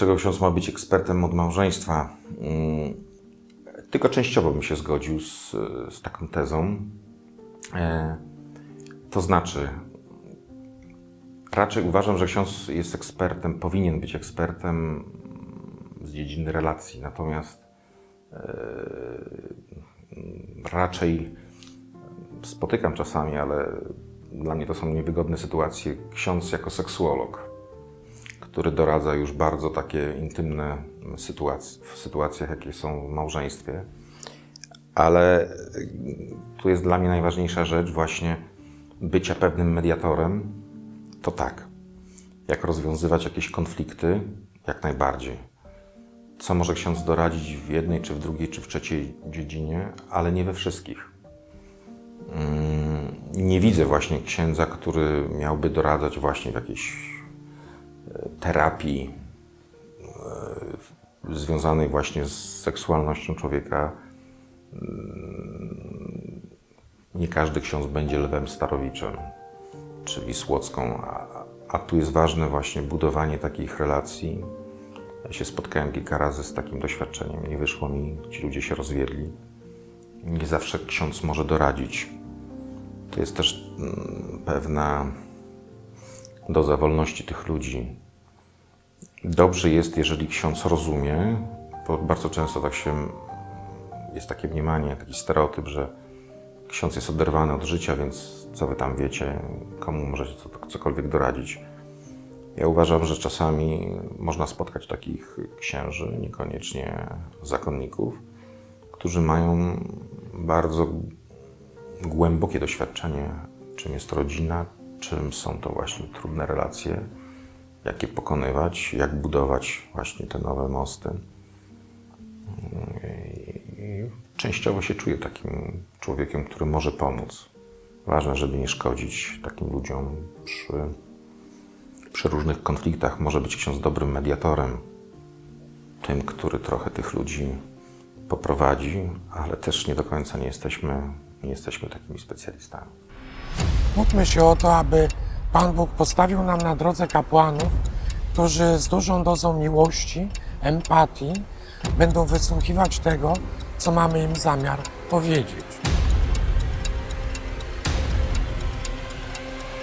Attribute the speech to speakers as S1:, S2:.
S1: dlaczego ksiądz ma być ekspertem od małżeństwa. Mm, Tylko częściowo bym się zgodził z, z taką tezą. E, To znaczy, raczej uważam, że ksiądz jest ekspertem, powinien być ekspertem z dziedziny relacji, natomiast e, raczej spotykam czasami, ale dla mnie to są niewygodne sytuacje. Ksiądz jako seksuolog, który doradza już bardzo takie intymne sytuacje, w sytuacjach, jakie są w małżeństwie. Ale tu jest dla mnie najważniejsza rzecz właśnie bycia pewnym mediatorem. To tak. Jak rozwiązywać jakieś konflikty, jak najbardziej. Co może ksiądz doradzić w jednej, czy w drugiej, czy w trzeciej dziedzinie, ale nie we wszystkich. Mm, Nie widzę właśnie księdza, który miałby doradzać właśnie w jakiejś terapii e, związanej właśnie z seksualnością człowieka. Mm, Nie każdy ksiądz będzie Lewem Starowiczem czy Wisłocką, a, a tu jest ważne właśnie budowanie takich relacji. Ja się spotkałem kilka razy z takim doświadczeniem, nie wyszło mi, ci ludzie się rozwiedli. Nie zawsze ksiądz może doradzić. To jest też mm, pewna doza wolności tych ludzi. Dobrze jest, jeżeli ksiądz rozumie, bo bardzo często tak się jest takie mniemanie, taki stereotyp, że ksiądz jest oderwany od życia, więc co wy tam wiecie, komu możecie co- cokolwiek doradzić. Ja uważam, że czasami można spotkać takich księży, niekoniecznie zakonników, którzy mają bardzo głębokie doświadczenie, czym jest rodzina, czym są to właśnie trudne relacje, jak je pokonywać, jak budować właśnie te nowe mosty. I częściowo się czuję takim człowiekiem, który może pomóc. Ważne, żeby nie szkodzić takim ludziom przy, przy różnych konfliktach. Może być ksiądz dobrym mediatorem, tym, który trochę tych ludzi poprowadzi, ale też nie do końca nie jesteśmy, nie jesteśmy takimi specjalistami.
S2: Módlmy się o to, aby Pan Bóg postawił nam na drodze kapłanów, którzy z dużą dozą miłości, empatii będą wysłuchiwać tego, co mamy im zamiar powiedzieć.